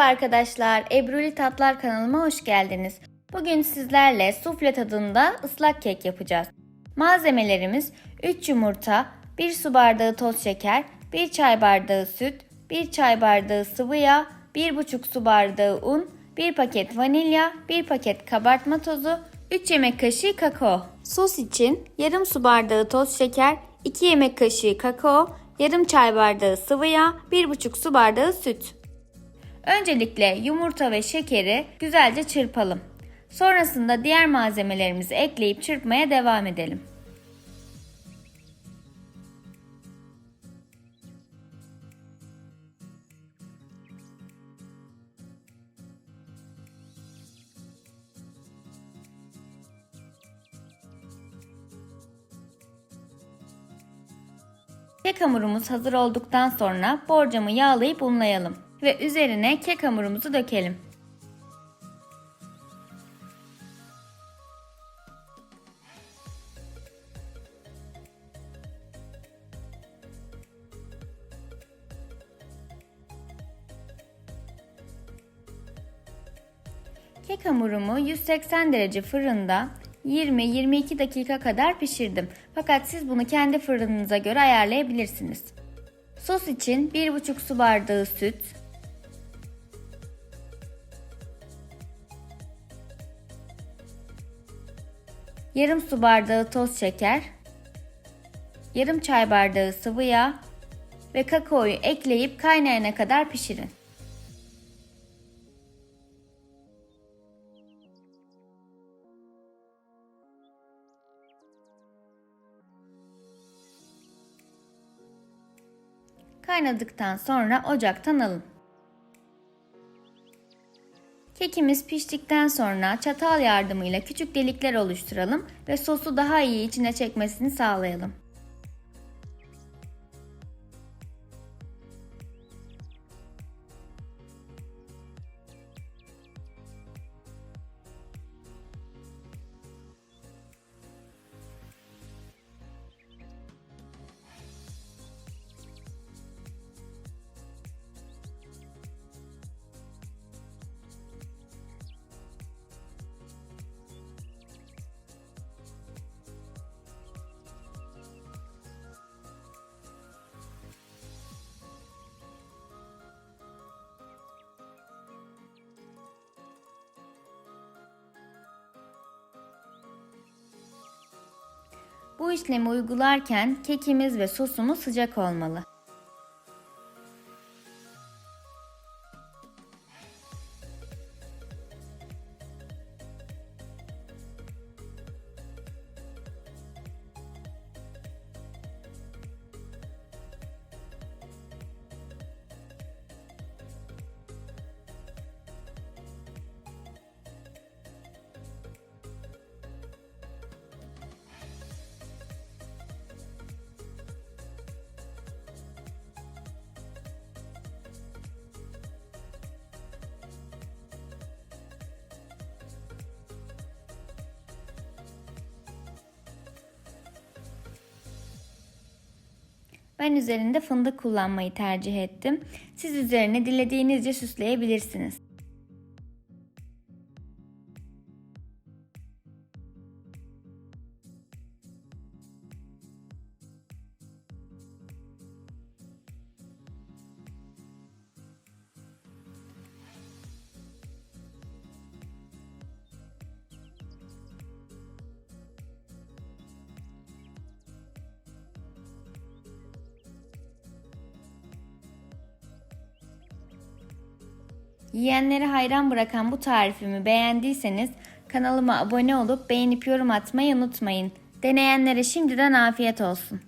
Merhaba arkadaşlar, Ebruli Tatlar kanalıma hoş geldiniz. Bugün sizlerle sufle tadında ıslak kek yapacağız. Malzemelerimiz 3 yumurta, 1 su bardağı toz şeker, 1 çay bardağı süt, 1 çay bardağı sıvı yağ, 1,5 su bardağı un, 1 paket vanilya, 1 paket kabartma tozu, 3 yemek kaşığı kakao. Sos için yarım su bardağı toz şeker, 2 yemek kaşığı kakao, yarım çay bardağı sıvı yağ, 1,5 su bardağı süt. Öncelikle yumurta ve şekeri güzelce çırpalım. Sonrasında diğer malzemelerimizi ekleyip çırpmaya devam edelim. Kek hamurumuz hazır olduktan sonra borcamı yağlayıp unlayalım ve üzerine kek hamurumuzu dökelim. Kek hamurumu 180 derece fırında 20-22 dakika kadar pişirdim. Fakat siz bunu kendi fırınınıza göre ayarlayabilirsiniz. Sos için 1,5 su bardağı süt, yarım su bardağı toz şeker, yarım çay bardağı sıvı yağ ve kakaoyu ekleyip kaynayana kadar pişirin. Kaynadıktan sonra ocaktan alın. Kekimiz piştikten sonra çatal yardımıyla küçük delikler oluşturalım ve sosu daha iyi içine çekmesini sağlayalım. Bu işlemi uygularken kekimiz ve sosumuz sıcak olmalı. Ben üzerinde fındık kullanmayı tercih ettim. Siz üzerine dilediğinizce süsleyebilirsiniz. Yiyenleri hayran bırakan bu tarifimi beğendiyseniz kanalıma abone olup beğenip yorum atmayı unutmayın. Deneyenlere şimdiden afiyet olsun.